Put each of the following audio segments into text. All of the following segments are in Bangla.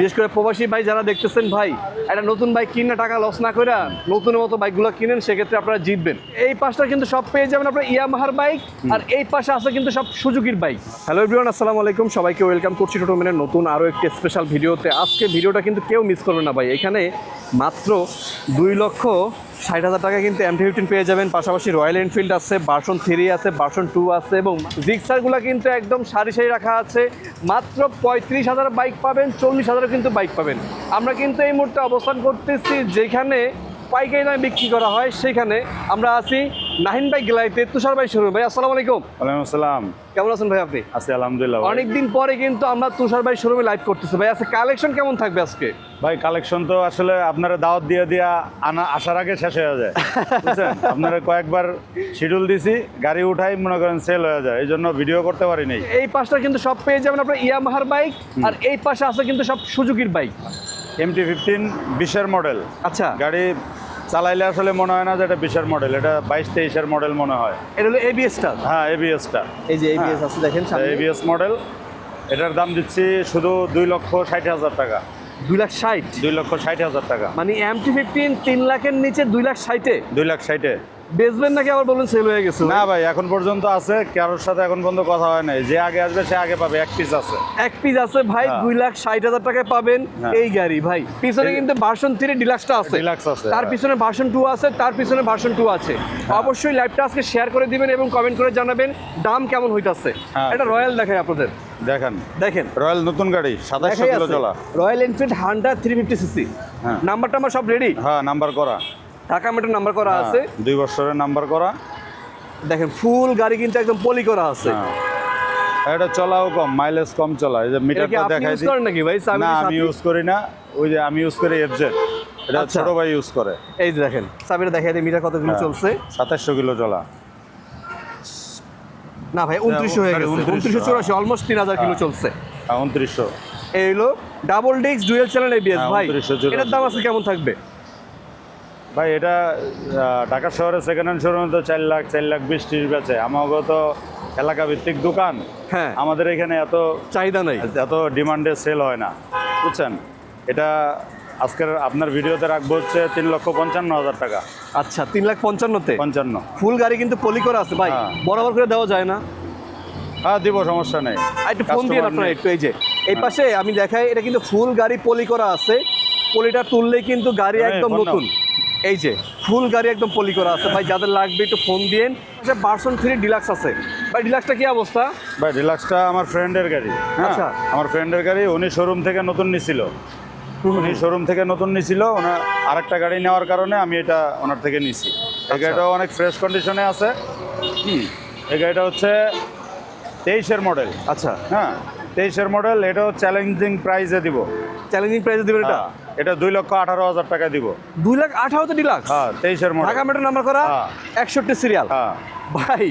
বিশেষ করে প্রবাসী ভাই যারা দেখতেছেন ভাই একটা নতুন বাইক কিনে টাকা লস না করে নতুন মতো বাইকগুলো কিনেন সেক্ষেত্রে আপনারা জিতবেন। এই পাশটা কিন্তু সব পেয়ে যাবেন আপনার ইয়ামাহার বাইক আর এই পাশে আছে কিন্তু সব সুজুকির বাইক হ্যালো এভরিওয়ান আসসালামু আলাইকুম সবাইকে ওয়েলকাম করছি টোটোমেনের নতুন আরও একটি স্পেশাল ভিডিওতে আজকে ভিডিওটা কিন্তু কেউ মিস করবে না ভাই এখানে মাত্র দুই লক্ষ ষাট হাজার টাকা কিন্তু এম ফিফটিন পেয়ে যাবেন। পাশাপাশি রয়্যাল এনফিল্ড আছে বার্সন থ্রি আছে বার্সন টু আছে এবং জিক্সারগুলো কিন্তু একদম সারি সারি রাখা আছে। মাত্র পঁয়ত্রিশ হাজার বাইক পাবেন, চল্লিশ হাজারও কিন্তু বাইক পাবেন। আমরা কিন্তু এই মুহূর্তে অবস্থান করতেছি যেখানে পাইকারি দামে বিক্রি করা হয়, সেখানে আমরা আছি নাহিন বাইক গেলাইতে তুষার ভাই শুরু ভাই আসসালামু আলাইকুম। ওয়ালাইকুম আসসালাম। কেমন আছেন ভাই আপনি? আছি আলহামদুলিল্লাহ ভাই। অনেকদিন পরে কিন্তু আমরা তুষার ভাই শোরুমে লাইভ করতেছি। ভাই আজকে কালেকশন কেমন থাকবে আজকে? ভাই কালেকশন তো আসলে আপনারা দাওয়াত দিয়ে দিয়া আনা আসার আগে শেষ হয়ে যায়। বুঝছেন? আপনারা কয়েকবার শিডিউল দিছি গাড়ি উঠাই মনে করেন সেল হয়ে যায়। এই জন্য ভিডিও করতে পারি নাই। এই পাশটা কিন্তু সব পেয়ে যাবেন আপনার ইয়ামাহার বাইক আর এই পাশে আছে কিন্তু সব সুজুকির বাইক এমটি ফিফটিন বিশের মডেল আচ্ছা। গাড়ি চালাইলে আসলে মনে হয় না যে এটা বিশের মডেল এটা বাইশ তেইশের মডেল মনে হয়। এটা হলো এবিএসটা হ্যাঁ এবিএসটা এই যে এবিএস আছে দেখেন এবিএস মডেল এটার দাম দিচ্ছি শুধু দুই লক্ষ ষাট হাজার টাকা। দুই লাখ ষাট? দুই লক্ষ ষাট হাজার টাকা। মানে এম টি ফিফটিন তিন লাখের নিচে দুই লাখ ষাটে? দুই লাখ ষাটে। বেচবেন নাকি আবার বলুন সেল হয়ে গেছে? না ভাই এখন পর্যন্ত আছে কারোর সাথে এখন পর্যন্ত কথা হয় নাই। যে আগে আসবে সে আগে পাবে এক পিস আছে। এক পিস আছে ভাই হ্যাঁ। দুই লাখ ষাট হাজার টাকায় পাবেন হ্যাঁ। এই গাড়ি ভাই। পিছনে কিন্তু ভার্সন থ্রি ডিলাক্সটা আছে। Deluxe আছে, তার হ্যাঁ। পিছনে ভার্সন টু আছে তার পিছনে ভার্সন টু আছে। অবশ্যই লাইভটা আজকে শেয়ার করে দিবেন এবং কমেন্ট করে জানাবেন দাম কেমন হইতাছে। হ্যাঁ। এটা রয়্যাল দেখায় আপনাদের। দেখেন। দেখেন। রয়্যাল নতুন গাড়ি সাতাশশো কিলো চলা Royal Enfield hundred three fifty CC হ্যাঁ। নাম্বার টাম্বার সব রেডি হ্যাঁ নাম্বার করা। ঢাকা মেট্রো নাম্বার করা আছে। হ্যাঁ, দুই বছরের নাম্বার করা। দেখেন ফুল গাড়ি কিন্তু একদম পলি করা আছে। হ্যাঁ। এটা চলাও কম মাইলেজ কম চলা এই যে মিটারটা দেখাই দিই নাকি ভাই? না আমি ইউজ করি না। ওই যে আমি ইউজ করি এফজেড এটা আচ্ছা। ছোট ভাই ইউজ করে। এই যে দেখেন সাবিরা দেখাই দিই মিটার কতগুলো হ্যাঁ। চলছে। সাতাশশো কিলো চলা না ভাই উনত্রিশশো হয়ে গেছে। 2900, উনত্রিশশো চুরাশি অলমোস্ট তিন হাজার কিলো হ্যাঁ। চলছে। হ্যাঁ, উনত্রিশশো। এই হলো double disc dual channel ABS ভাই। 2900 এটার দাম আছে কেমন থাকবে? ভাই এটা ঢাকা শহরে সেকেন্ড হ্যান্ড শোরুমে তো চার লাখ চার লাখ বিশ ত্রিশ বেচে। আমাকে তো এলাকা ভিত্তিক দোকান। হ্যাঁ। আমাদের এখানে এত চাহিদা নেই। এত ডিমান্ডে সেল হয় না। বুঝছেন? এটা আজকের আপনার ভিডিওতে রাখব হচ্ছে তিন লক্ষ পঞ্চান্ন হাজার টাকা। আচ্ছা তিন লাখ পঞ্চান্নতে? পঞ্চান্ন। ফুল গাড়ি কিন্তু পলি করা আছে ভাই। হ্যাঁ। বরাবর করে দেওয়া যায় না। হ্যাঁ দিব সমস্যা নেই। একটু ফোন দিয়ে আপনারা। একটু এই যে। এই পাশে আমি দেখাই এটা কিন্তু ফুল গাড়ি পলি করা আছে। পলিটা তুললেই কিন্তু গাড়ি একদম নতুন। এই যে ফুল গাড়ি একদম পলি করা আছে। ভাই যাদের লাগবে একটু ফোন দিয়েন। দিন বার্সন থ্রি ডিলাক্স আছে। ভাই ডিলাক্সটা কি অবস্থা? ভাই রিলাক্সটা আমার ফ্রেন্ডের গাড়ি হ্যাঁ? আচ্ছা। আমার ফ্রেন্ডের গাড়ি উনি শোরুম থেকে নতুন নিছিল। উনি শোরুম থেকে নতুন নিছিল ওনার আরেকটা গাড়ি নেওয়ার কারণে আমি এটা ওনার থেকে নিছি। এই আচ্ছা। গাড়িটাও অনেক ফ্রেশ কন্ডিশনে আছে। হুম। এই গাড়িটা হচ্ছে তেইশের মডেল আচ্ছা। হ্যাঁ? তেইশের মডেল এটাও চ্যালেঞ্জিং প্রাইসে দিব। চ্যালেঞ্জিং প্রাইসে দিবেন এটা? হ্যাঁ, এটা দুই লক্ষ আঠারো হাজার টাকা দিব। দুই লাখ আঠারোতে ডিলাক্স হ্যাঁ তেইশের মডেল ঢাকা মেট্রো নাম্বার করা হ্যাঁ। একষট্টি সিরিয়াল হ্যাঁ। ভাই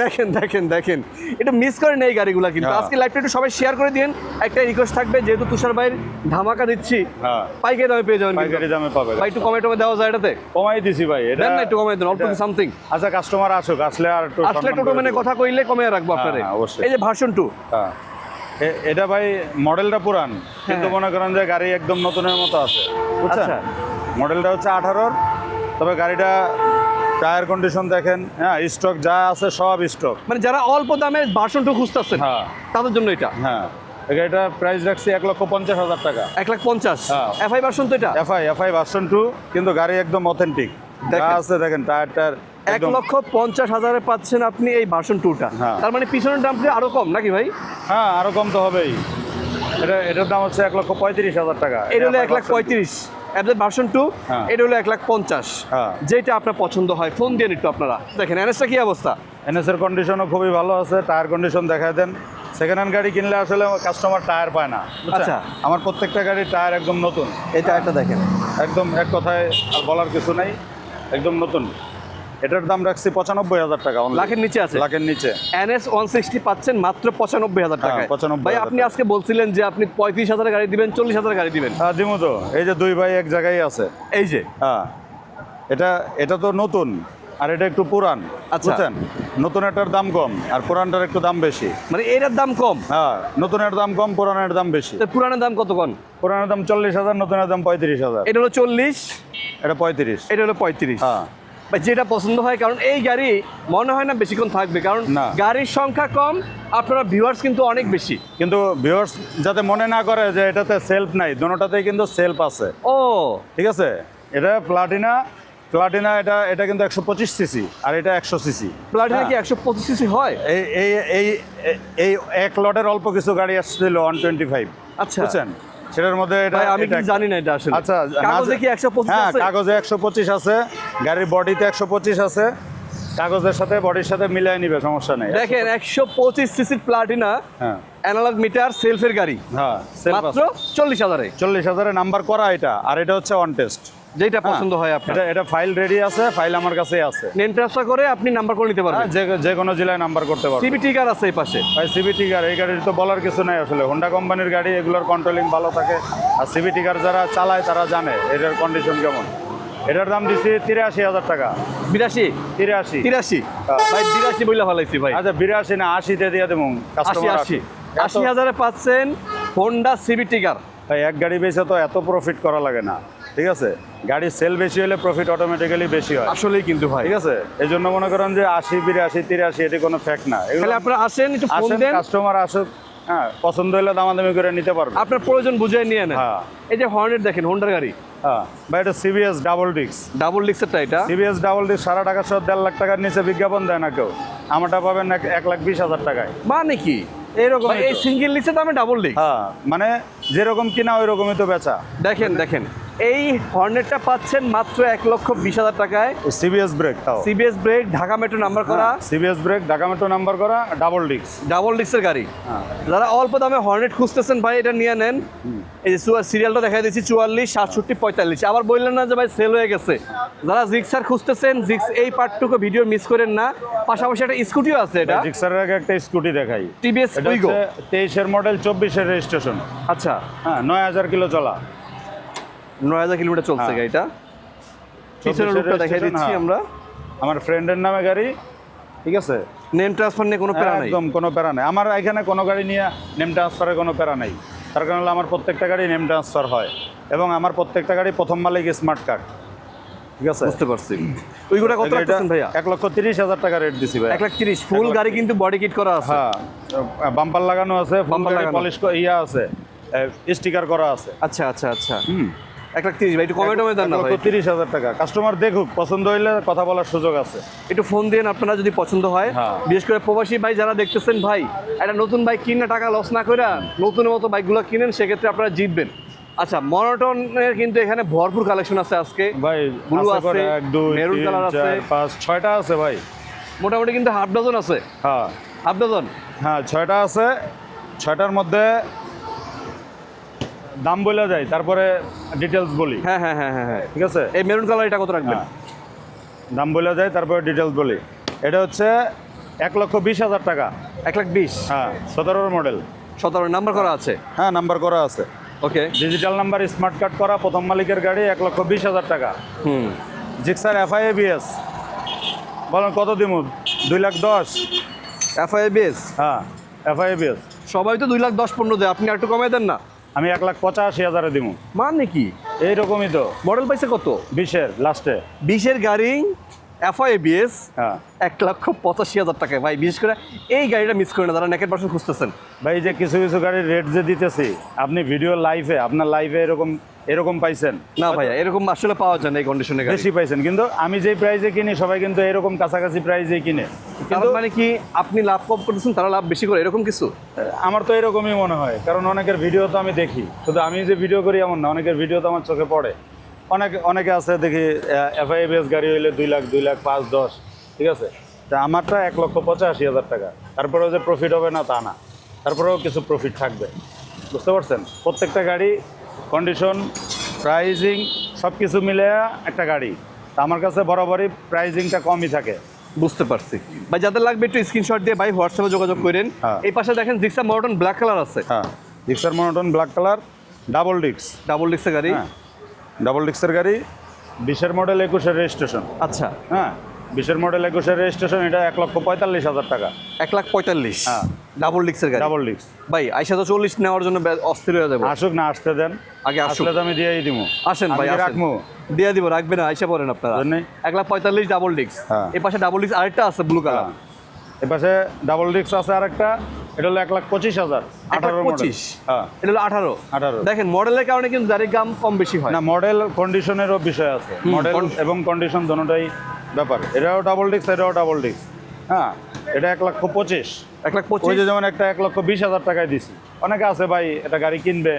দেখেন দেখেন দেখেন। এটা মিস করেন এই গাড়িগুলো কিন্তু। আজকে লাইভটা একটু সবাই শেয়ার করে দিন একটা রিকোয়েস্ট থাকবে যেহেতু তুষার ভাইয়ের ধামাকা দিচ্ছি পাইকারি দামে পেয়ে যাবেন পাইকারি দামে পাবে। ভাই একটু কমে টমে দেওয়া যায় এটাতে? কমাই দিছি ভাই এটা না একটু কমাই দেন অল্প সামথিং আচ্ছা কাস্টমার আসুক আসলে আর আসলে টোটো মানে কথা কইলে কমে রাখব আপনারে। এই যে ভার্সন টু হ্যাঁ। এটা ভাই মডেলটা পুরান কিন্তু হ্যাঁ। মনে করেন যে গাড়ি একদম নতুনের মতো আছে। বুঝছেন আচ্ছা। মডেলটা হচ্ছে আঠারোর তবে গাড়িটা টায়ার কন্ডিশন দেখেন হ্যাঁ স্টক যা আছে সব স্টক। মানে যারা অল্প দামে ভার্সন টু খুঁজতেছেন হ্যাঁ। তাদের জন্য এটা? হ্যাঁ। গাড়িটা প্রাইস রাখছি এক লক্ষ পঞ্চাশ হাজার টাকা। এক লাখ পঞ্চাশ? হ্যাঁ। এফআই ভার্সন তো এটা? এফআই এফআই ভার্সন টু কিন্তু গাড়ি একদম অথেন্টিক যা দেখেন। আছে দেখেন টায়ার টায়ার এক লক্ষ পঞ্চাশ হাজারে পাচ্ছেন আপনি এই ভার্সন টুটা হ্যাঁ। তার মানে পিছনের দামটা আরও কম নাকি ভাই? হ্যাঁ আরও কম তো হবেই। এটা এটার দাম হচ্ছে এক লক্ষ পঁয়ত্রিশ হাজার টাকা। এটা হলো এক লাখ। পঁয়ত্রিশ। অ্যাপের ভার্সন টু হ্যাঁ। এটা হলো এক লাখ পঞ্চাশ। হ্যাঁ। যেটা আপনার পছন্দ হয় ফোন দিয়ে একটু আপনারা। দেখেন এনএসটা কি অবস্থা? এনএসের কন্ডিশনও খুবই ভালো আছে টায়ার কন্ডিশন দেখায় দেন। সেকেন্ড হ্যান্ড গাড়ি কিনলে আসলে কাস্টমার টায়ার পায় না আচ্ছা। আমার প্রত্যেকটা গাড়ির টায়ার একদম নতুন। এটা একটা দেখেন। একদম এক কথায় আর বলার কিছু নাই একদম নতুন। এটার দাম রাখছি পঁচানব্বই হাজার টাকা। লাখের নিচে আছে? লাখের নিচে। এনএস ওয়ান সিক্সটি পাচ্ছেন মাত্র পঁচানব্বই হাজার টাকা পঁচানব্বই ভাই আপনি আজকে বলছিলেন যে আপনি পঁয়ত্রিশ হাজার গাড়ি দিবেন চল্লিশ হাজার গাড়ি দিবেন। হ্যাঁ দিমু তো এই যে দুই ভাই এক জায়গায় আছে। এই যে? হ্যাঁ। এটা এটা তো নতুন আর এটা একটু পুরান আচ্ছা। নতুন এটার দাম কম আর পুরানটার একটু দাম বেশি। মানে এটার দাম কম? হ্যাঁ নতুনের দাম কম পুরানের দাম বেশি। পুরানের দাম কত কম পুরানের দাম চল্লিশ হাজার নতুনের দাম পঁয়ত্রিশ হাজার। এটা হলো চল্লিশ এটা পঁয়ত্রিশ। এটা হলো পঁয়ত্রিশ। হ্যাঁ। বা যেটা পছন্দ হয় কারণ এই গাড়ি মনে হয় না বেশিক্ষণ থাকবে কারণ না। গাড়ির সংখ্যা কম আপনারা ভিউয়ার্স কিন্তু অনেক বেশি। কিন্তু ভিউয়ার্স যাতে মনে না করে যে এটাতে সেলফ নাই দুটোটাতেই কিন্তু সেলফ আছে। ও। ঠিক আছে? এটা প্লাটিনা প্লাটিনা এটা এটা কিন্তু একশো পঁচিশ সিসি আর এটা একশো সিসি প্লাটিনা কি একশো পঁচিশ সিসি হয়? এই এই এই এই এক লটের অল্প কিছু গাড়ি আসছিল ওয়ান টোয়েন্টি ফাইভ আচ্ছা। বুঝছেন? সেটার মধ্যে এটা আমি কি জানি না এটা আসলে। আচ্ছা কাগজে কি একশো পঁচিশ হ্যাঁ আছে? কাগজে একশো পঁচিশ আছে গাড়ির বডিতে একশো পঁচিশ আছে। কাগজের সাথে বডির সাথে মিলিয়ে নিবে সমস্যা নেই। দেখেন একশো পঁচিশ সিসির প্লাটিনা হ্যাঁ। অ্যানালগ মিটার সেলফের গাড়ি। হ্যাঁ মাত্র আছে। চল্লিশ হাজারে। চল্লিশ হাজারে নাম্বার করা এটা আর এটা হচ্ছে অন টেস্ট যেটা পছন্দ হয় আপনার। এটা এটা ফাইল রেডি আছে ফাইল আমার কাছেই আছে। নেম ট্রান্সফার করে আপনি নাম্বার করে নিতে হ্যাঁ, পারবেন যে যে কোনো জেলায় নাম্বার করতে পারব সিবিটি কার আছে এই পাশে। ভাই সিবিটি কার এই গাড়ির তো বলার কিছু নাই আসলে। হোন্ডা কোম্পানির গাড়ি এগুলোর কন্ট্রোলিং ভালো থাকে। আর যারা চালায় তারা জানে এটার কন্ডিশন কেমন। এটার দাম দিছি তিরাশি হাজার টাকা। বিরাশি? তিরাশি। তিরাশি? হ্যাঁ। ভাই বিরাশি বইলা ফেলাইছি ভাই। আচ্ছা বিরাশি না আশিতে দিয়ে দেবো। আশি আশি। আশি হাজারে পাচ্ছেন হোন্ডা সিবিটি কার ভাই এক গাড়ি বেচে তো এত প্রফিট করা লাগে না। ঠিক আছে? গাড়ির সেল বেশি হলে প্রফিট অটোমেটিক্যালি বেশি হয়। আসলেই কিন্তু ভাই। ঠিক আছে? এই জন্য মনে করেন যে আশি বিরাশি তিরাশি এটি কোনো ফ্যাক্ট না। এগুলো তাহলে আপনারা আসেন একটু ফোন আসেন কাস্টমার আসুক হ্যাঁ পছন্দ হলে দামাদামি করে নিতে পারবে। আপনার প্রয়োজন বুঝে নিয়ে নেন। হ্যাঁ। এই যে হর্নেট দেখেন হোন্ডার গাড়ি। হ্যাঁ। ভাই এটা সিবিএস ডাবল ডিক্স ডাবল ডিক্সেরটা এটা? সিবিএস ডাবল ডিক্স সারা টাকা সহ দেড় লাখ টাকার নিচে বিজ্ঞাপন দেয় না কেউ। আমারটা পাবেন এক- লাখ বিশ হাজার টাকায়। মানে কি? এইরকম ভাই, এই সিঙ্গেল ডিক্সের দামে ডাবল ডিক্স হ্যাঁ মানে যেরকম কিনা ওই রকমই তো বেচা। দেখেন দেখেন। এই হর্নেটটা পাচ্ছেন মাত্র এক লক্ষ বিশ হাজার টাকায়। সিবিএস ব্রেক তাও। CBS brake Dhaka metro number করা। CBS brake Dhaka metro number করা ডাবল ডিক্স ডাবল ডিক্সের গাড়ি। হ্যাঁ। যারা অল্প দামে হর্নেট খুঁজতেছেন ভাই এটা নিয়ে নেন। এই যে সিরিয়ালটা দেখা দিয়েছি চুয়াল্লিশ সাতষট্টি পঁয়তাল্লিশ। আবার বললেন না যে ভাই সেল হয়ে গেছে। যারা জিক্সার খুঁজতেছেন জিক্স এই পার্টটুকু ভিডিও মিস করেন না। পাশাপাশি একটা স্কুটিও আছে এটা। জিক্সারের আগে একটা স্কুটি দেখাই। টিভিএস উইগো তেইশের মডেল চব্বিশের রেজিস্ট্রেশন আচ্ছা। হ্যাঁ নয় হাজার কিলো চলা। নয় হাজার কিলোমিটার চলছে হ্যাঁ। গাড়িটা। পিছনের 24 রূপটা দেখাই দিচ্ছি হ্যাঁ। আমরা। আমার ফ্রেন্ডের নামে গাড়ি ঠিক আছে? নেম ট্রান্সফার নিয়ে কোনো প্যারা নেই। একদম কোনো প্যারা নেই। আমার এখানে কোনো গাড়ি নিয়ে নেম ট্রান্সফারের কোনো প্যারা নেই। তার কারণ আমার প্রত্যেকটা গাড়ি নেম ট্রান্সফার হয়। এবং আমার প্রত্যেকটা গাড়ি প্রথম মালিক স্মার্ট কার্ড ঠিক আছে? বুঝতে পারছি। ওইগুলা কত রাখতেছেন ভাইয়া? এক লক্ষ তিরিশ হাজার টাকা রেট দিছি ভাই এক লাখ তিরিশ। ফুল গাড়ি কিন্তু বডি কিট করা আছে। হ্যাঁ। বাম্পার লাগানো আছে বাম্পার পলিশ ইয়া আছে। স্টিকার করা আছে। আচ্ছা আচ্ছা আচ্ছা। হুম। এক লাখ তিরিশ ভাই একটু কমে টমে দেন না ভাই। তিরিশ হাজার টাকা। কাস্টমার দেখুক পছন্দ হইলে কথা বলার সুযোগ আছে। একটু ফোন দিন আপনারা যদি পছন্দ হয়। হ্যাঁ। বিশেষ করে প্রবাসী ভাই যারা দেখতেছেন ভাই একটা নতুন বাইক কিনে টাকা লস না করে নতুন মতো বাইকগুলো কিনেন সেক্ষেত্রে আপনারা জিতবেন। আচ্ছা মনোটনের কিন্তু এখানে ভরপুর কালেকশন আছে আজকে। ভাই আছে আছে। পাঁচ ছয়টা আছে ভাই। মোটামুটি কিন্তু হাফ ডজন আছে। হ্যাঁ। হাফ ডজন হ্যাঁ ছয়টা আছে। ছয়টার মধ্যে দাম বলে যায় তারপরে ডিটেলস বলি। হ্যাঁ হ্যাঁ হ্যাঁ হ্যাঁ হ্যাঁ। ঠিক আছে? এই মেরুন কালার এটা কত রাখবেন? হ্যাঁ। দাম বলে যায় তারপরে ডিটেলস বলি। এটা হচ্ছে এক লক্ষ বিশ হাজার টাকা। এক লাখ বিশ? হ্যাঁ সতেরোর মডেল সতেরো নাম্বার করা আছে? হ্যাঁ নাম্বার করা আছে। Okay digital number smart card করা প্রথম মালিকের গাড়ি এক লক্ষ বিশ হাজার টাকা। হুম। জিক্সার এফআই এবিএস বলেন কত দিমু? দুই লাখ দশ। এফআই বেস হ্যাঁ এফআই এবিএস সবাই তো দুই লাখ দশ পনেরো দেয় আপনি একটু কমাই দেন না। আমি এক লাখ পঁচাশি হাজারে দিব মানে কি এইরকমই তো। মডেল পাইছে কত? বিশের লাস্টে। বিশের গাড়ি এফআইবিএস হ্যাঁ। এক লক্ষ পঁচাশি হাজার টাকায়। ভাই বিশেষ করে এই গাড়িটা মিস করে না যারা নেকের পার্সেন্ট খুঁজতেছেন। ভাই যে কিছু কিছু গাড়ির রেট যে দিতেছি আপনি ভিডিও লাইভে আপনার লাইভে এরকম এরকম পাইছেন? না ভাইয়া এরকম আসলে পাওয়া যায় না এই কন্ডিশনে গাড়ি। বেশি পাইছেন কিন্তু আমি যেই প্রাইজে কিনি সবাই কিন্তু এরকম কাছাকাছি প্রাইজে কিনে। কিন্তু মানে কি আপনি লাভ কম করতেছেন তারা লাভ বেশি করে এরকম কিছু? আমার তো এরকমই মনে হয় কারণ অনেকের ভিডিও তো আমি দেখি। শুধু আমি যে ভিডিও করি এমন না অনেকের ভিডিও তো আমার চোখে পড়ে। অনেক অনেকে আছে দেখি এফআইএবিএস গাড়ি হইলে দুই লাখ দুই লাখ পাঁচ দশ ঠিক আছে? তা আমারটা এক লক্ষ পঁচাশি হাজার টাকা। তারপরেও যে প্রফিট হবে না তা না। তারপরেও কিছু প্রফিট থাকবে। বুঝতে পারছেন? প্রত্যেকটা গাড়ি কন্ডিশন প্রাইজিং সব কিছু মিলে একটা গাড়ি। আমার কাছে বরাবরই প্রাইজিংটা কমই থাকে। বুঝতে পারছি। ভাই যাদের লাগবে একটু স্ক্রিনশট দিয়ে ভাই হোয়াটসঅ্যাপে যোগাযোগ করেন। হ্যাঁ। এই পাশে দেখেন জিক্সা মডার্ন ব্ল্যাক কালার আছে। হ্যাঁ। Gixxer monotone black colour double ডিক্স ডাবল ডিক্সের গাড়ি? হ্যাঁ। ডাবল ডিক্সের গাড়ি বিশের মডেল একুশের রেজিস্ট্রেশন আচ্ছা। হ্যাঁ। বিশের মডেল একুশের রেজিস্ট্রেশন এটা এক লক্ষ পঁয়তাল্লিশ হাজার টাকা। এক লাখ পঁয়তাল্লিশ। হ্যাঁ। ডাবল ডিক্সের গাড়ি? ডাবল ডিক্স ভাই আইসা তো চল্লিশ নেওয়ার জন্য অস্থির হয়ে যাবে। আসুক না আসতে দেন। আগে আসলে তো আমি দিয়েই দিব। আসেন ভাই। রাখব। দিয়ে দিব রাখবেন না আইসা পড়েন আপনারা। এক লাখ পঁয়তাল্লিশ ডাবল ডিক্স হ্যাঁ। এই পাশে ডাবল ডিক্স আরেকটা আছে ব্লু কালার এ পাশে ডাবল ডিক্স আছে আরেকটা। এটা হলো এক লাখ পঁচিশ হাজার আঠারো পঁচিশ? হ্যাঁ। এটা হলো আঠারো। 18 দেখেন মডেলের কারণে কিন্তু গাড়ির দাম কম বেশি হয়। না মডেল কন্ডিশনেরও বিষয় আছে। মডেল এবং কন্ডিশন ব্যাপার। এটাও ডাবল ডিস্ক এটাও ডাবল ডিস্ক হ্যাঁ এটা এক লক্ষ পঁচিশ। এক লাখ পঁচিশ? যেমন একটা এক লক্ষ বিশ হাজার টাকায় দিছি। অনেকে আছে ভাই এটা গাড়ি কিনবে।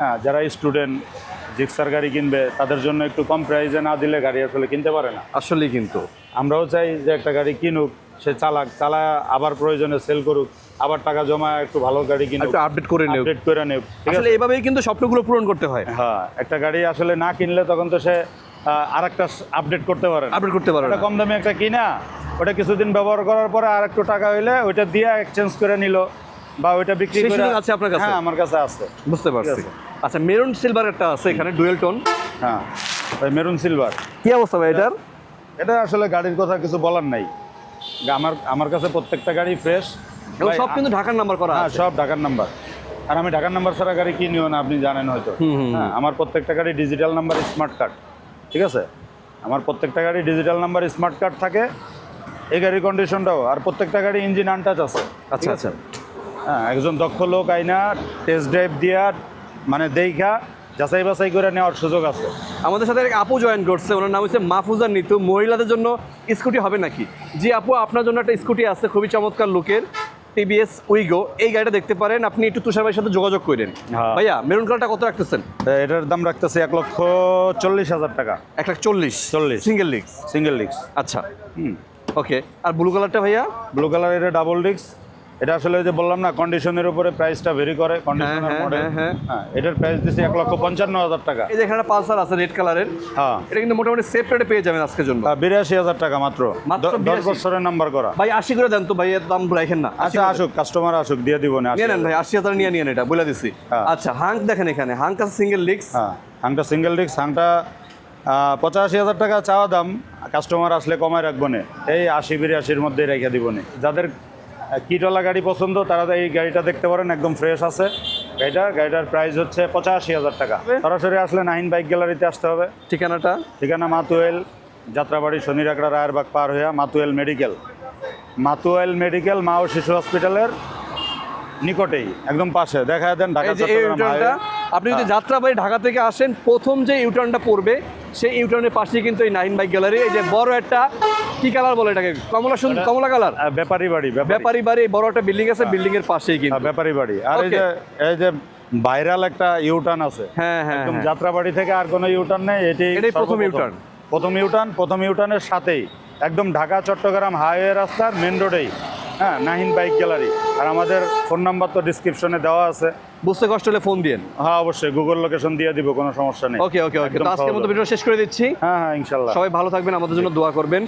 হ্যাঁ যারা স্টুডেন্ট জিক্সার গাড়ি কিনবে তাদের জন্য একটু কম প্রাইসে না দিলে গাড়ি আসলে কিনতে পারে না। আসলেই কিন্তু। আমরাও চাই যে একটা গাড়ি কিনুক সে চালাক চালা আবার প্রয়োজনে সেল করুক। আবার টাকা জমা একটু ভালো গাড়ি কিনুক। একটু আপডেট করে নেব আপডেট করে নেব আসলে এভাবেই কিন্তু স্বপ্নগুলো পূরণ করতে হয়। হ্যাঁ একটা গাড়ি আসলে না কিনলে তখন তো সে আর একটা আপডেট করতে পারে আপডেট করতে পারে কম দামি একটা কিনা ওটা কিছুদিন ব্যবহার করার পরে আর একটু টাকা হইলে ওইটা দিয়ে এক্সচেঞ্জ করে নিল বা ওইটা বিক্রি করে আছে আপনার কাছে? হ্যাঁ আমার কাছে আছে। বুঝতে পারছি। আচ্ছা মেরুন সিলভার একটা আছে এখানে ডুয়েল টোন হ্যাঁ মেরুন সিলভার কি অবস্থা ভাই এটার? এটা আসলে গাড়ির কথা কিছু বলার নাই। আমার আমার কাছে প্রত্যেকটা গাড়ি ফ্রেশ সব কিন্তু ঢাকার নাম্বার করা হ্যাঁ সব ঢাকার নাম্বার। আর আমি ঢাকার নাম্বার ছাড়া গাড়ি কিনিও না আপনি জানেন হয়তো। হ্যাঁ আমার প্রত্যেকটা গাড়ি ডিজিটাল নাম্বার স্মার্ট কার্ড ঠিক আছে? আমার প্রত্যেকটা গাড়ি ডিজিটাল নাম্বার স্মার্ট কার্ড থাকে এই গাড়ির কন্ডিশনটাও আর প্রত্যেকটা গাড়ি ইঞ্জিন আনটাচ আছে আচ্ছা আচ্ছা। হ্যাঁ একজন দক্ষ লোক আইনা টেস্ট ড্রাইভ দিয়া মানে দেইখা যাচাই বাছাই করে নেওয়ার সুযোগ আছে। আমাদের সাথে এক আপু জয়েন করছে ওনার নাম হচ্ছে মাহফুজা নিতু। মহিলাদের জন্য স্কুটি হবে নাকি? জি আপু আপনার জন্য একটা স্কুটি আছে খুবই চমৎকার লুকের টিভিএস উইগো এই গাড়িটা দেখতে পারেন আপনি একটু তুষার ভাইয়ের সাথে যোগাযোগ করেন। হ্যাঁ। ভাইয়া মেরুন কালারটা কত রাখতেছেন? এটার দাম রাখতেছে এক লক্ষ চল্লিশ হাজার টাকা। এক লাখ চল্লিশ। 40 সিঙ্গেল লিক্স সিঙ্গেল ডিস্ক আচ্ছা। হুম। ওকে আর ব্লু কালারটা ভাইয়া? ব্লু কালার এটা ডাবল ডিস্ক এটা আসলে যে বললাম না কন্ডিশনের উপরে প্রাইসটা ভেরি করে কন্ডিশনের হ্যাঁ, মডেল হ্যাঁ, হ্যাঁ। হ্যাঁ এটার প্রাইস দিচ্ছি এক লক্ষ পঞ্চান্ন হাজার টাকা। এই যে এখানে পালসার আছে রেড কালারের হ্যাঁ। এটা কিন্তু মোটামুটি সেফ রেটে পেয়ে যাবেন আজকের জন্য। বিরাশি হাজার টাকা মাত্র। দশ বছরের নাম্বার করা। ভাই আশি করে দেন তো ভাই এর দাম রাখেন না। আচ্ছা আসুক কাস্টমার আসুক দিয়ে দিব না নিয়ে নেন ভাই আশি হাজার নিয়ে নিয়ে এটা বলে দিছি। হ্যাঁ। আচ্ছা হাঙ্ক দেখেন এখানে হাঙ্ক আছে সিঙ্গেল লিক্স হ্যাঁ হাংটা সিঙ্গেল হাংটা আহ, পঁচাশি হাজার টাকা চাওয়া দাম কাস্টমার আসলে কমায় রাখব না। এই আশি বিরাশির মধ্যে রেখে দিব না। যাদের কিটওয়ালা গাড়ি পছন্দ তারা এই গাড়িটা দেখতে পারেন একদম ফ্রেশ আছে। গাড়িটা গাড়িটার প্রাইস হচ্ছে পঁচাশি হাজার টাকা। সরাসরি আসলে নাইন বাইক গ্যালারিতে আসতে হবে। ঠিকানাটা? ঠিকানা মাতুয়েল যাত্রাবাড়ি শনিরাকড়া রায়েরবাগ পার হইয়া মাতুয়েল মেডিকেল মাতুয়েল মেডিকেল মা ও শিশু হসপিটালের নিকটেই একদম পাশে। দেখা দেন ঢাকা। আপনি যদি হ্যাঁ। যাত্রাবাড়ি ঢাকা থেকে আসেন প্রথম যে ইউটার্নটা পড়বে সেই ইউটার্নের পাশেই কিন্তু এই নাইন বাইক গ্যালারি এই যে বড় একটা কি কালার বলে এটাকে? কমলা সুন্দর কমলা কালার? ব্যাপারী বাড়ি ব্যাপারী। বাড়ি বড় একটা বিল্ডিং আছে বিল্ডিং এর পাশেই কিন্তু। ব্যাপারী বাড়ি। আর এই যে এই যে ভাইরাল একটা ইউটার্ন আছে হ্যাঁ হ্যাঁ একদম হ্যাঁ। যাত্রাবাড়ি থেকে আর কোনো ইউটার্ন নেই এটি এটাই প্রথম। U-turn। প্রথম ইউটার্ন প্রথম ইউটার্নের সাথেই একদম ঢাকা চট্টগ্রাম হাইওয়ে রাস্তার মেন রোডেই হ্যাঁ নাহিন বাইক গ্যালারি। আর আমাদের ফোন নাম্বার তো ডিসক্রিপশনে দেওয়া আছে। বুঝতে কষ্ট হলে ফোন দিয়েন। হ্যাঁ অবশ্যই। গুগল লোকেশন দিয়ে দিব কোনো সমস্যা নেই। ওকে ওকে ওকে তো আজকের মতো ভিডিও শেষ করে দিচ্ছি। হ্যাঁ হ্যাঁ ইনশাল্লাহ। সবাই ভালো থাকবেন আমাদের জন্য দোয়া করবেন।